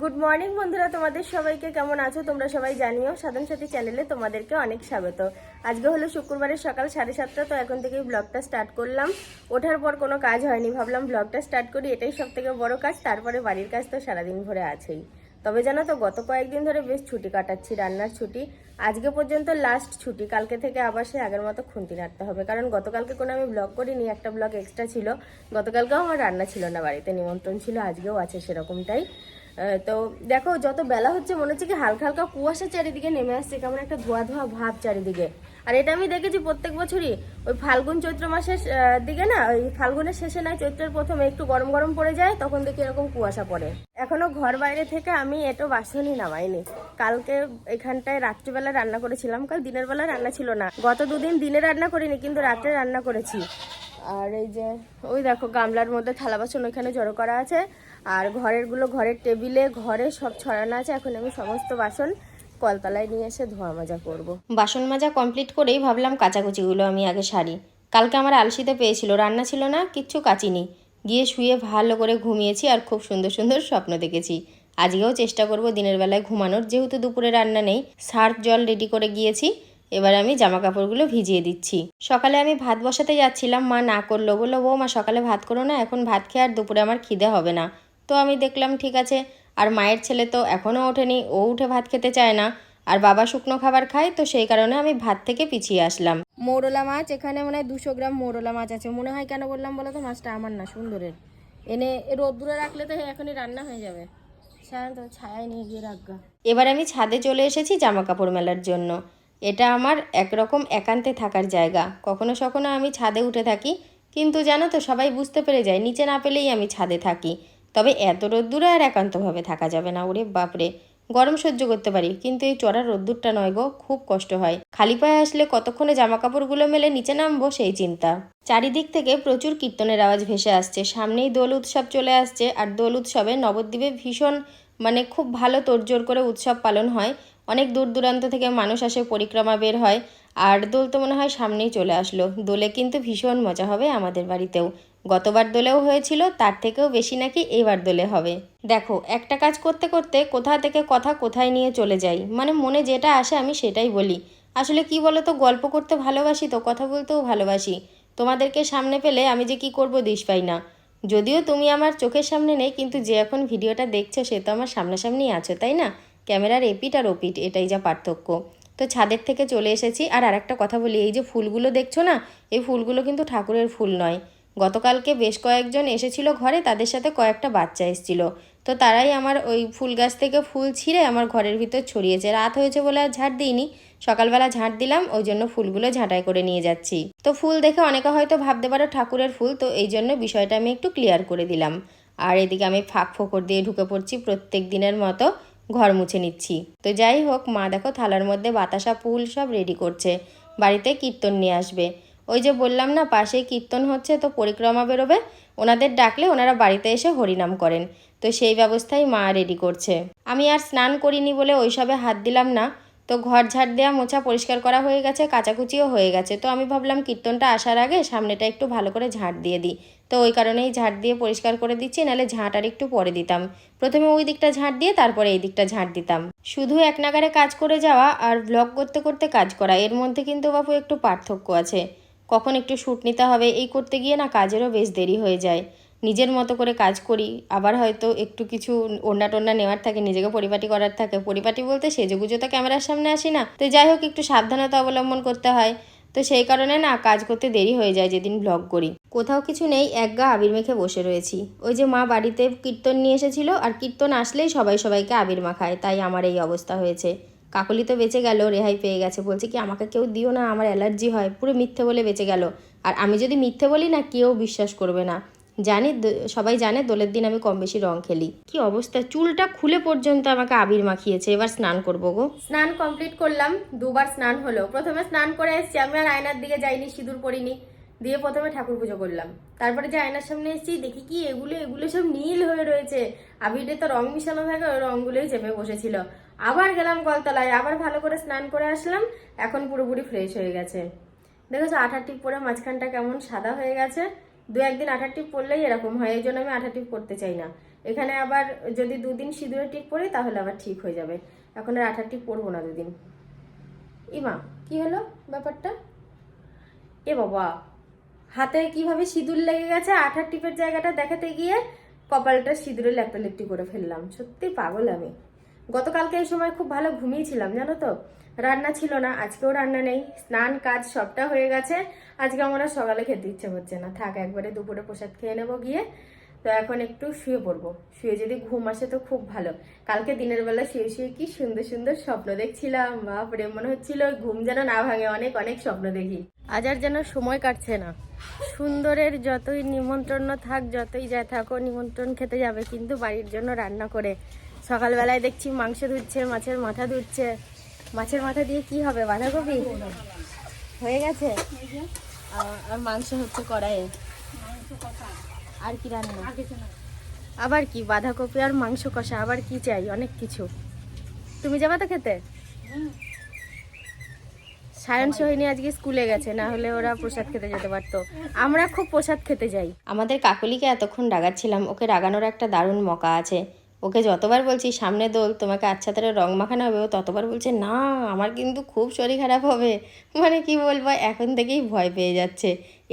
Good morning বন্ধুরা। তোমাদের সবাইকে কেমন আছো? তোমরা সবাই জানিও, সাধন সাথী চ্যানেলে তোমাদেরকে অনেক স্বাগত। আজকে হলো শুক্রবারের সকাল সাড়ে সাতটা, তো এখন থেকেই ব্লগটা স্টার্ট করলাম। ওঠার পর কোনো কাজ হয়নি, ভাবলাম ব্লগটা স্টার্ট করি। এটাই সব থেকে বড় কাজ, তারপরে বাড়ির কাজ তো সারাদিন ভরে আছেই। তবে জানো তো, গত কয়েকদিন ধরে বেশ ছুটি কাটাচ্ছি, রান্নার ছুটি। আজকে পর্যন্ত লাস্ট ছুটি, কালকে থেকে আবার সে আগের মতো খুন্তি নাড়তে হবে। কারণ গতকালকে কোনো আমি ব্লগ করিনি, একটা ব্লগ এক্সট্রা ছিল। গতকালকেও আমার রান্না ছিল না, বাড়িতে নিমন্ত্রণ ছিল, আজকেও আছে সেরকমটাই। তো দেখো, যত বেলা হচ্ছে মনে হচ্ছে কি হালকা হালকা কুয়াশা চারিদিকে নেমে আসছে, কেমন একটা ধোয়া ধোয়া ভাব চারিদিকে। আর এটা আমি দেখেছি প্রত্যেক বছরই, ওই ফাল্গুন চৈত্র মাসের দিকে না, ওই ফাল্গুনের শেষে নয়, চৈত্রের প্রথমে একটু গরম গরম পড়ে যায়, তখন দেখি এরকম কুয়াশা পড়ে। এখনও ঘর বাইরে থেকে আমি এটো বাসনই নামাইনি। কালকে এখানটায় রাত্রিবেলা রান্না করেছিলাম, কাল দিনের বেলা রান্না ছিল না। গত দুদিন দিনে রান্না করিনি, কিন্তু রাত্রে রান্না করেছি। আর এই যে, ওই দেখো, গামলার মধ্যে থালা বাসন ওইখানে জড়ো করা আছে। আর ঘরেরগুলো ঘরের টেবিলে, ঘরে সব ছড়ানো আছে। এখন আমি সমস্ত বাসন কলতলায় নিয়ে এসে ধোয়া মাজা করব। বাসন মাজা কমপ্লিট করেই ভাবলাম কাচাকুচিগুলো আমি আগে সারি। কালকে আমার আলসিতে পেয়েছিল, রান্না ছিল না, কিচ্ছু কাচিনি। গিয়ে শুয়ে ভালো করে ঘুমিয়েছি আর খুব সুন্দর সুন্দর স্বপ্ন দেখেছি। আজকেও চেষ্টা করব দিনের বেলায় ঘুমানোর, যেহেতু দুপুরে রান্না নেই, সার্ফ জল রেডি করে গিয়েছি। এবার আমি জামা কাপড়গুলো ভিজিয়ে দিচ্ছি। সকালে আমি ভাত বসাতে যাচ্ছিলাম, মা না করল বলল মা সকালে ভাত করো না, এখন ভাত খেয়ে আর দুপুরে আমার খিদে হবে না। তো আমি দেখলাম ঠিক আছে। আর মায়ের ছেলে তো এখনও ওঠেনি ও উঠে ভাত খেতে চায় না। আর বাবা শুকনো খাবার খায় তো সেই কারণে আমি ভাত থেকে পিছিয়ে আসলাম। মোরলা মাছ এখানে মনে হয় দুশো গ্রাম মোরলা মাছ আছে। মনে হয় কেন বললাম বলো তো? মাছটা আমার না সুন্দরের। এনে রোদ্দুরে রাখলে তো এখনই রান্না হয়ে যাবে। সাধারণত ছায়ায় নিয়ে গিয়ে রাখগা। এবার আমি ছাদে চলে এসেছি জামা কাপড় মেলার জন্য। এটা আমার একরকম একান্তে থাকার জায়গা। কখনো সখনো আমি ছাদে উঠে থাকি কিন্তু জানো তো সবাই বুঝতে পেরে যায় নিচে না পেলেই আমি ছাদে থাকি। তবে এত রোদ্দুরে আর একান্তভাবে থাকা যাবে না ওরে বাপরে। গরম সহ্য করতে পারি, কিন্তু এই চড়া রোদ্দুরটা নয় গো, খুব কষ্ট হয়। খালি পায়ে আসলে কতক্ষণে জামা কাপড়গুলো মেলে নিচে নামবো সেই চিন্তা। চারিদিক থেকে প্রচুর কীর্তনের আওয়াজ ভেসে আসছে, সামনেই দোল উৎসব চলে আসছে, আর দোল উৎসবে নবদ্বীপে ভীষণ মানে খুব ভালো তোড়জোড় করে উৎসব পালন হয়। অনেক দূর দূরান্ত থেকে মানুষ আসে, পরিক্রমা বের হয়, আর দোল তো মনে হয় সামনেই চলে আসলো। দোলে কিন্তু ভীষণ মজা হবে আমাদের বাড়িতেও। গতবার দোলেও হয়েছিল, তার থেকেও বেশি নাকি এবার দোলে হবে। দেখো, একটা কাজ করতে করতে কোথা থেকে কথা কোথায় নিয়ে চলে যাই মানে মনে যেটা আসে আমি সেটাই বলি। আসলে কি বলো তো গল্প করতে ভালোবাসি তো, কথা বলতেও ভালোবাসি। তোমাদেরকে সামনে পেলে আমি যে কি করব দিশ পাই না। যদিও তুমি আমার চোখের সামনে নেই, কিন্তু যে এখন ভিডিওটা দেখছ সে তো আমার সামনাসামনি আছো, তাই না? ক্যামেরার এপিট আর ওপিট এটাই যা পার্থক্য। তো ছাদের থেকে চলে এসেছি, আর আরেকটা কথা বলি, এই যে ফুলগুলো দেখছ না, এই ফুলগুলো কিন্তু ঠাকুরের ফুল নয়। গতকালকে বেশ কয়েকজন এসেছিল ঘরে, তাদের সাথে কয়েকটা বাচ্চা এসেছিল। তো তারাই আমার ওই ফুল গাছ থেকে ফুল ছিঁড়ে আমার ঘরের ভিতর ছড়িয়েছে। রাত হয়েছে বলে আর ঝাড় দিইনি। সকালবেলা ঝাঁট দিলাম, ওই জন্য ফুলগুলো ঝাঁটাই করে নিয়ে যাচ্ছি। তো ফুল দেখে অনেকে হয়তো ভাবতে পারো ঠাকুরের ফুল, তো এই জন্য বিষয়টা আমি একটু ক্লিয়ার করে দিলাম। আর এদিকে আমি ফাঁক ফোকর দিয়ে ঢুকে পড়ছি, প্রত্যেক দিনের মতো ঘর মুছে নিচ্ছি। তো যাই হোক, মা দেখো থালার মধ্যে বাতাসা ফুল সব রেডি করছে। বাড়িতে কীর্তন নিয়ে আসবে। ওই যে বললাম না, পাশেই কীর্তন হচ্ছে, তো পরিক্রমা বেরোবে। ওনাদের ডাকলে ওনারা বাড়িতে এসে হরিনাম করেন। তো সেই ব্যবস্থাই মা রেডি করছে। আমি আর স্নান করিনি বলে ওইসবে হাত দিলাম না। তো ঘর ঝাড় দেওয়া মোছা পরিষ্কার করা হয়ে গেছে, কাচাকুচিও হয়ে গেছে। তো আমি ভাবলাম কীর্তনটা আসার আগে সামনেটা একটু ভালো করে ঝাঁট দিয়ে দিই। তো ওই কারণেই ঝাঁট দিয়ে পরিষ্কার করে দিচ্ছি নাহলে ঝাঁট আর একটু পরে দিতাম। প্রথমে ওই দিকটা ঝাঁট দিয়ে তারপরে এই দিকটা ঝাঁট দিতাম। শুধু এক নাগারে কাজ করে যাওয়া আর ব্লগ করতে করতে কাজ করা, এর মধ্যে কিন্তু বাবু একটু পার্থক্য আছে। কখন একটু শ্যুট নিতে হবে, এই করতে গিয়ে না কাজেরও বেশ দেরি হয়ে যায়। নিজের মতো করে কাজ করি, আবার হয়তো একটু কিছু ওন্না টোন্না নেওয়ার থাকে, নিজেকে পরিপাটি করার থাকে। পরিপাটি বলতে সেজেগুজো তো ক্যামেরার সামনে আসি না। তো যাই হোক, একটু সাবধানতা অবলম্বন করতে হয়। তো সেই কারণে না কাজ করতে দেরি হয়ে যায় যেদিন ব্লগ করি। কোথাও কিছু নেই, এক গা আবির মেখে বসে রয়েছি। ওই যে মা বাড়িতে কীর্তন নিয়ে এসেছিল, আর কীর্তন আসলেই সবাই সবাইকে আবির মাখায়, তাই আমার এই অবস্থা হয়েছে। কাকলি তো বেঁচে গেল, রেহাই পেয়ে গেছে। বলছে কি, আমাকে কেউ দিও না, আমার অ্যালার্জি হয়। পুরো মিথ্যে বলে বেঁচে গেল। আর আমি যদি মিথ্যে বলি না, কেউ বিশ্বাস করবে না। জানি সবাই জানে দোলের দিন আমি কম বেশি রং খেলি। কি অবস্থা? চুলটা খুলে পর্যন্ত আমাকে আবির মাখিয়েছে। এবার স্নান করব গো। স্নান কমপ্লিট করলাম, দুবার স্নান হলো। প্রথমে স্নান করে এসেছি, আমি আর আয়নার দিকে যাইনি, সিঁদুর পরিনি দিয়ে প্রথমে ঠাকুর পুজো করলাম। তারপরে যে আয়নার সামনে এসেছি, দেখি কি এগুলো এগুলো সব নীল হয়ে রয়েছে। আবিরে তো রং মিশানো থাকে ওই রংগুলোই চেপে বসেছিল। আবার গেলাম কলতলায়, আবার ভালো করে স্নান করে আসলাম, এখন পুরোপুরি ফ্রেশ হয়ে গেছে। দেখেছ, আঠার টিপ পরে মাঝখানটা কেমন সাদা হয়ে গেছে? দু একদিন আঠার টিপ পরলেই এরকম হয়, এই জন্য আমি আঠার টিপ করতে চাই না। এখানে আবার যদি দুদিন সিঁদুরে টিপ পরি, তাহলে আবার ঠিক হয়ে যাবে। এখন আর আঠার টিপ পরবো না দুদিন। ইমা, কি হলো ব্যাপারটা? এ বাবা, হাতে কীভাবে সিঁদুর লেগে গেছে, আঠার টিপের জায়গাটা দেখাতে গিয়ে কপালটা সিঁদুরে লেপটালেপটি করে ফেললাম। সত্যি পাগল আমি। গতকালকে এই সময় খুব ভালো ঘুমিয়েছিলাম, জানো তো? রান্না ছিল না, আজকেও রান্না নেই, স্নান কাজ সবটা হয়ে গেছে, আজকে আমার সকালে খেতে ইচ্ছে হচ্ছে না। থাক, একবারে দুপুরে প্রসাদ খেয়ে নেব গিয়ে, তো এখন একটু শুয়ে পড়ব। শুয়ে যদি ঘুম আসে তো খুব ভালো। কালকে দিনের বেলা শুয়ে শুয়ে কি সুন্দর সুন্দর স্বপ্ন দেখছিলাম, বাপরে, মনে হচ্ছিল ঘুম যেন না ভাঙে, অনেক অনেক স্বপ্ন দেখি। আজ আর যেন সময় কাটছে না। সুন্দরের যতই নিমন্ত্রণ থাক, যতই যা থাকো, নিমন্ত্রণ খেতে যাবে, কিন্তু বাড়ির জন্য রান্না করে সকালবেলায় দেখছি মাংস ধুচ্ছে, মাছের মাথা ধুচ্ছে। মাছের মাথা দিয়ে কি হবে, বাঁধাকপি? হয়ে গেছে? আর মাংস হচ্ছে কড়াইয়ে। আর কি রান্না? আবার কি, বাঁধাকপি আর মাংস কষা, আবার কি চাই? অনেক কিছু। তুমি যাবা তো খেতে? সায়ন সোহিনী আজকে স্কুলে গেছে, না হলে ওরা প্রসাদ খেতে যেতে পারতো। আমরা খুব প্রসাদ খেতে যাই। আমাদের কাকলিকে এতক্ষণ রাগাচ্ছিলাম, ওকে রাগানোর একটা দারুণ মকা আছে। ওকে যতবার বলছি, সামনে দোল, তোমাকে আচ্ছা তারা রং মাখানো হবে ও ততবার বলছে, না, আমার কিন্তু খুব শরীর খারাপ হবে মানে কি বলব, এখন থেকেই ভয় পেয়ে যাচ্ছে।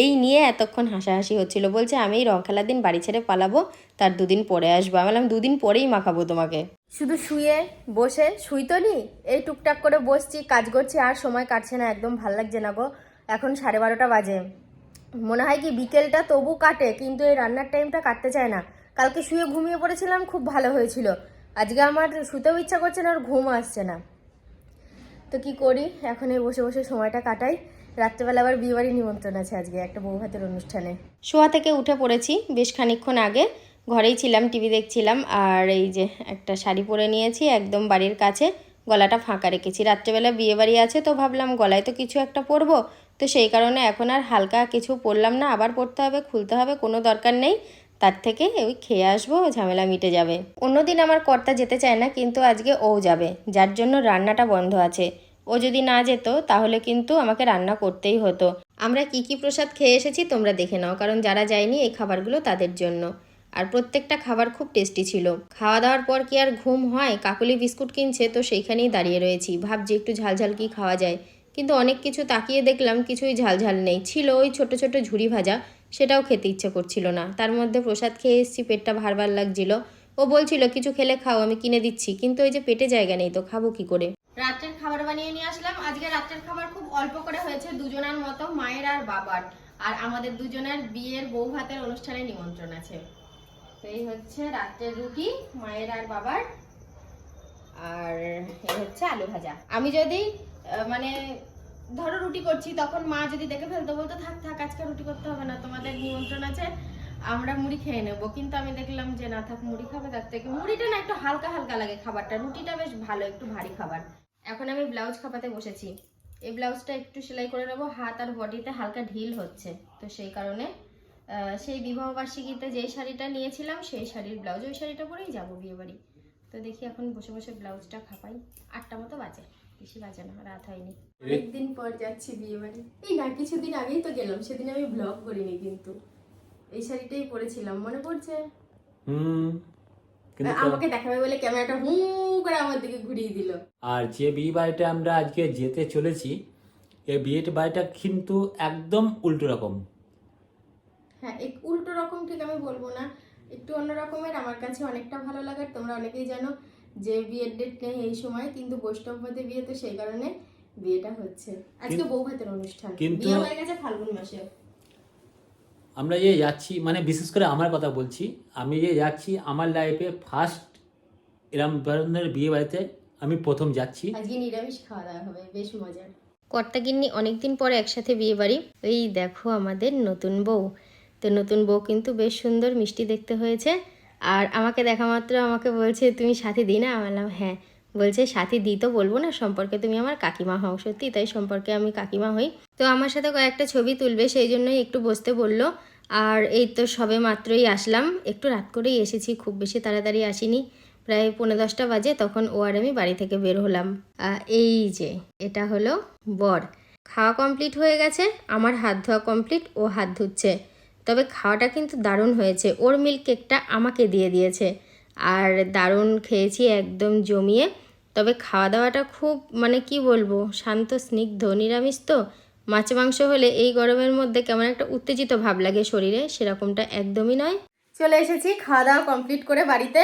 এই নিয়ে এতক্ষণ হাসাহাসি হচ্ছিল, বলছে, আমি রং খেলার দিন বাড়ি ছেড়ে পালাবো, তার দুদিন পরে আসব আমি বললাম, দুদিন পরেই মাখাবো তোমাকে শুধু শুয়ে, বসে, শুই তো নি? এই টুকটাক করে বসছি, কাজ করছি, আর সময় কাটছে না, একদম ভালো লাগছে না গো। এখন সাড়ে বারোটা বাজে। মনে হয় কি বিকেলটা তবু কাটে, কিন্তু এই রান্নার টাইমটা কাটতে চায় না। কালকে শুয়ে ঘুমিয়ে পড়েছিলাম, খুব ভালো হয়েছিল। আজকে আমার শুতেও ইচ্ছা করছে না, আর ঘুম আসছে না। তো কি করি? এখন এই বসে বসে সময়টা কাটাই। রাত্রেবেলা আবার বিয়েবাড়ি নিমন্ত্রণ আছে আজকে, একটা বউ ভাতের অনুষ্ঠানে। শোয়া থেকে উঠে পড়েছি, বেশ খানিকক্ষণ আগে। ঘরেই ছিলাম, টিভি দেখছিলাম, আর এই যে একটা শাড়ি পরে নিয়েছি, একদম বাড়ির কাছে। গলাটা ফাঁকা রেখেছি। রাত্রেবেলা বিয়ে বাড়ি আছে তো ভাবলাম, গলায় তো কিছু একটা পরবো। তো সেই কারণে এখন আর হালকা কিছু পরলাম না, আবার পরতে হবে, খুলতে হবে, কোনো দরকার নেই। তার থেকে ওই খেয়ে আসব, ঝামেলা মিটে যাবে। অন্যদিন আমার কর্তা যেতে চায় না, কিন্তু আজকে ও যাবে, যার জন্য রান্নাটা বন্ধ আছে। ও যদি না যেত, তাহলে কিন্তু আমাকে রান্না করতেই হতো। আমরা কি কি প্রসাদ খেয়ে এসেছি তোমরা দেখে নাও, কারণ যারা যায়নি এই খাবারগুলো তাদের জন্য। আর প্রত্যেকটা খাবার খুব টেস্টি ছিল। খাওয়া দাওয়ার পর কি আর ঘুম হয়? কাকলি বিস্কুট কিনছে, তো সেইখানেই দাঁড়িয়ে রয়েছি। ভাবছি একটু ঝালঝাল কি খাওয়া যায়। কিন্তু অনেক কিছু তাকিয়ে দেখলাম, কিছুই ঝালঝাল নেই। ছিল ওই ছোট ছোট ঝুড়ি ভাজা সেটাও খেতে ইচ্ছে করছিল না। তার মধ্যে প্রসাদ খেয়ে এসেছি, পেটটা ভারবার লাগছিল। ও বলছিল, কিছু খেলে খাও, আমি কিনে দিচ্ছি। কিন্তু ওই যে পেটে জায়গা নেই তো, খাব কি করে? রাত্রের খাবার বানিয়ে নিয়ে আসলাম। আজকে রাত্রের খাবার খুব অল্প করে হয়েছে, দুজনের মতো, মায়ের আর বাবার। আর আমাদের দুজনের বিয়ের বউ ভাতের অনুষ্ঠানে নিমন্ত্রণ আছে। তো এই হচ্ছে রাত্রের রুটি, মায়ের আর বাবার। আর এই হচ্ছে আলু ভাজা। আমি যদি মানে ধরো রুটি করছি, তখন মা যদি দেখে ফেলতো, বলতো, থাক থাক, আজকে রুটি করতে হবে না, তোমাদের নিমন্ত্রণ আছে, আমরা মুড়ি খেয়ে নেব। কিন্তু আমি দেখলাম যে, না, থাক, মুড়ি খাবে, তার থেকে মুড়িটা না একটু হালকা হালকা লাগে খাবারটা, রুটিটা বেশ ভালো, একটু ভারী খাবার। এখন আমি ব্লাউজ খাপাতে বসেছি। এই ব্লাউজটা একটু সেলাই করে নেব, হাত আর বডিতে হালকা ঢিল হচ্ছে। তো সেই কারণে সেই বিবাহ বার্ষিকীতে যেই শাড়িটা নিয়েছিলাম, সেই শাড়ির ব্লাউজ, ওই শাড়িটা পরেই যাব বিয়েবাড়ি। তো দেখি এখন বসে বসে ব্লাউজটা খাপাই। আটটা মতো বাজে। বেশি বাজে না রাত হয়নি। অনেকদিন পর যাচ্ছি বিয়ে বাড়ি। এই না কিছুদিন আগেই তো গেলাম সেদিন আমি ব্লগ করিনি কিন্তু। এই শাড়িটাই পরেছিলাম মনে পড়ছে? হুম আমাকে দেখাবে বলে ক্যামেরাটা হু করে আমার দিকে ঘুরিয়ে দিল। আর যে বিয়ে বাড়িটা আমরা আজকে যেতে চলেছি এই বিয়ের বাড়িটা কিন্তু একদম উল্টো রকম। হ্যাঁ এক উল্টো রকম ঠিক আমি বলব না। একটু অন্য রকমের আমার কাছে অনেকটা ভালো লাগার তোমরা অনেকেই জানো। যে বিয়ের ডেট নেই এই সময় কিন্তু বৈষ্ণবপদে বিয়ে তো সেই কারণে বিয়েটা হচ্ছে। আজকে বউ ভাতের অনুষ্ঠান। কিন্তু- বিয়ে হয়ে গেছে ফাল্গুন মাসে। আমরা যে যাচ্ছি মানে বিশেষ করে আমার কথা বলছি আমি যে যাচ্ছি আমার লাইফে ফার্স্ট এরম ধরনের বিয়ে বাড়িতে আমি প্রথম যাচ্ছি। আজকে নিরামিষ খাওয়া দাওয়া হবে বেশ মজার। কর্তাগিন্নি অনেকদিন পরে একসাথে বিয়ে বাড়ি। এই দেখো আমাদের নতুন বউ। তো নতুন বউ কিন্তু বেশ সুন্দর মিষ্টি দেখতে হয়েছে। আর আমাকে দেখা মাত্র আমাকে বলছে, তুমি সাথী দিই না? আমি বললাম হ্যাঁ। বলছে, সাথী দিই তো, বলব না। সম্পর্কে তুমি আমার কাকিমা হও সত্যি, তাই সম্পর্কে আমি কাকিমা হই। তো আমার সাথে কয়েকটা ছবি তুলবে, সেই জন্যই একটু বসতে বলল। আর এই তো সবে মাত্রই আসলাম। একটু রাত করেই এসেছি, খুব বেশি তাড়াতাড়ি আসিনি। প্রায় পনেরো দশটা বাজে, তখন ও আর আমি বাড়ি থেকে বের হলাম। এই যে, এটা হলো বর। খাওয়া কমপ্লিট হয়ে গেছে, আমার হাত ধোয়া কমপ্লিট ও হাত ধুচ্ছে। তবে খাওয়াটা কিন্তু দারুণ হয়েছে। ওর মিল্ক কেকটা আমাকে দিয়ে দিয়েছে। আর দারুণ খেয়েছি একদম জমিয়ে। তবে খাওয়া দাওয়াটা খুব মানে কি বলব শান্ত স্নিগ্ধ নিরামিষ তো। মাছ মাংস হলে এই গরমের মধ্যে কেমন একটা উত্তেজিত ভাব লাগে শরীরে সেরকমটা একদমই নয়। চলে এসেছি খাওয়া দাওয়া কমপ্লিট করে বাড়িতে।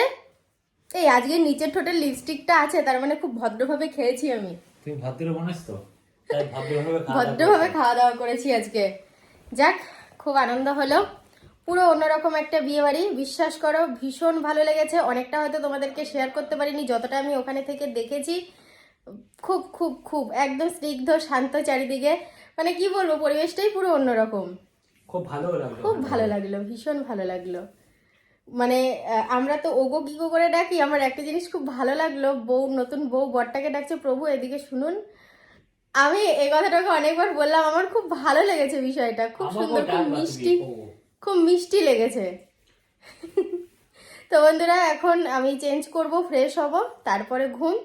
এই আজকে নিচের ঠোঁটের লিপস্টিকটা আছে তার মানে খুব ভদ্রভাবে খেয়েছি আমি। তুমি ভদ্র মানুষ তো তাই ভদ্রভাবে খাওয়া দাওয়া ভদ্রভাবে খাওয়া দাওয়া করেছি আজকে। যাক খুব আনন্দ হলো। পুরো অন্যরকম একটা বিয়ে বাড়ি বিশ্বাস করো ভীষণ ভালো লেগেছে। অনেকটা হয়তো তোমাদেরকে শেয়ার করতে পারিনি যতটা আমি ওখানে থেকে দেখেছি। খুব খুব খুব একদম স্নিগ্ধ শান্ত চারিদিকে। মানে কি বলব পরিবেশটাই পুরো অন্যরকম। খুব ভালো লাগল খুব ভালো লাগল ভীষণ ভালো লাগল। মানে আমরা তো ওগো গিগো করে ডাকি আমার একটা জিনিস খুব ভালো লাগল বউ নতুন বউ বরটাকে ডাকছে প্রভু এদিকে শুনুন। আমি এই কথাটাকে অনেকবার বললাম আমার খুব ভালো লেগেছে বিষয়টা। খুব সুন্দর খুব মিষ্টি খুব মিষ্টি লেগেছে। তো বন্ধুরা এখন আমি চেঞ্জ করব ফ্রেশ হব তারপরে ঘুম।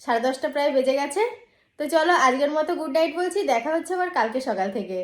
সাড়ে দশটা প্রায় বেজে গেছে। তো চলো আজকের মতো গুড নাইট বলছি দেখা হচ্ছে আবার কালকে সকাল থেকে।